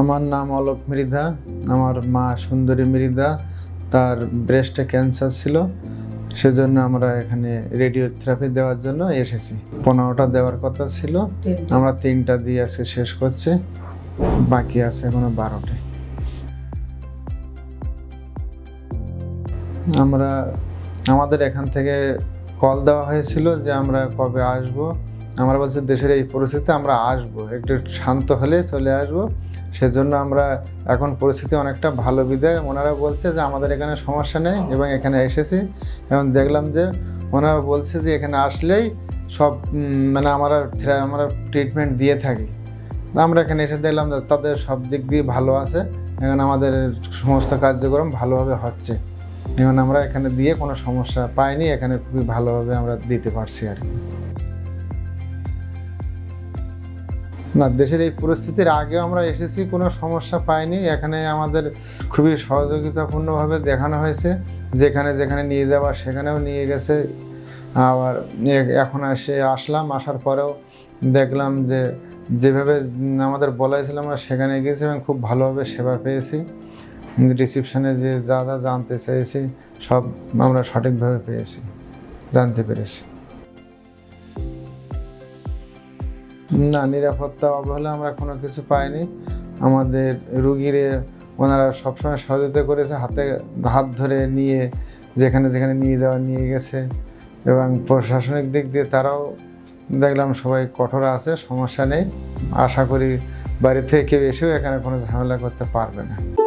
আমার নাম অলোক মৃধা আমার মা সুন্দরী মৃধা তার ব্রেস্টে ক্যান্সার ছিল সেজন্য আমরা এখানে রেডিওথেরাপি দেওয়ার জন্য এসেছি। পনেরোটা দেওয়ার কথা ছিল আমরা তিনটা দিয়ে আজকে শেষ করছি বাকি আছে এখনও বারোটা। আমরা আমাদের এখান থেকে কল দেওয়া হয়েছিল যে আমরা কবে আসব। আমরা বলছি দেশের এই পরিস্থিতিতে আমরা আসব একটু শান্ত হলে চলে আসব। সেজন্য আমরা এখন পরিস্থিতি অনেকটা ভালো বিদায় ওনারা বলছে যে আমাদের এখানে সমস্যা নেই এবং এখানে এসেছি। এবং দেখলাম যে ওনারা বলছে যে এখানে আসলেই সব মানে আমরা আমরা ট্রিটমেন্ট দিয়ে থাকি। আমরা এখানে এসে দেখলাম যে তাদের সব দিক দিয়ে ভালো আছে। এখন আমাদের সমস্ত কার্যক্রম ভালোভাবে হচ্ছে। এখন আমরা এখানে দিয়ে কোনো সমস্যা পাইনি এখানে খুবই ভালোভাবে আমরা দিতে পারছি আর কি। না, দেশের এই পরিস্থিতির আগে আমরা এসেছি, কোনো সমস্যা পাইনি। এখানে আমাদের খুবই সহযোগিতাপূর্ণভাবে দেখানো হয়েছে। যেখানে যেখানে নিয়ে যাওয়া, সেখানেও নিয়ে গেছে। আবার এখন এসে আসলাম, আসার পরেও দেখলাম যে, যেভাবে আমাদের বলা হয়েছিল আমরা সেখানে গেছি এবং খুব ভালোভাবে সেবা পেয়েছি। রিসিপশনে যে যা যা জানতে চেয়েছি, সব আমরা সঠিকভাবে পেয়েছি, জানতে পেরেছি। না, নিরাপত্তা অবহেলা আমরা কোনো কিছু পাইনি। আমাদের রুগীরে ওনারা সবসময় সহযোগিতা করেছে, হাতে হাত ধরে নিয়ে, যেখানে যেখানে নিয়ে যাওয়া, নিয়ে গেছে। এবং প্রশাসনিক দিক দিয়ে তারাও দেখলাম সবাই কঠোর আছে, সমস্যা নেই। আশা করি বাড়ি থেকে কেউ এসেও এখানে কোনো ঝামেলা করতে পারবে না।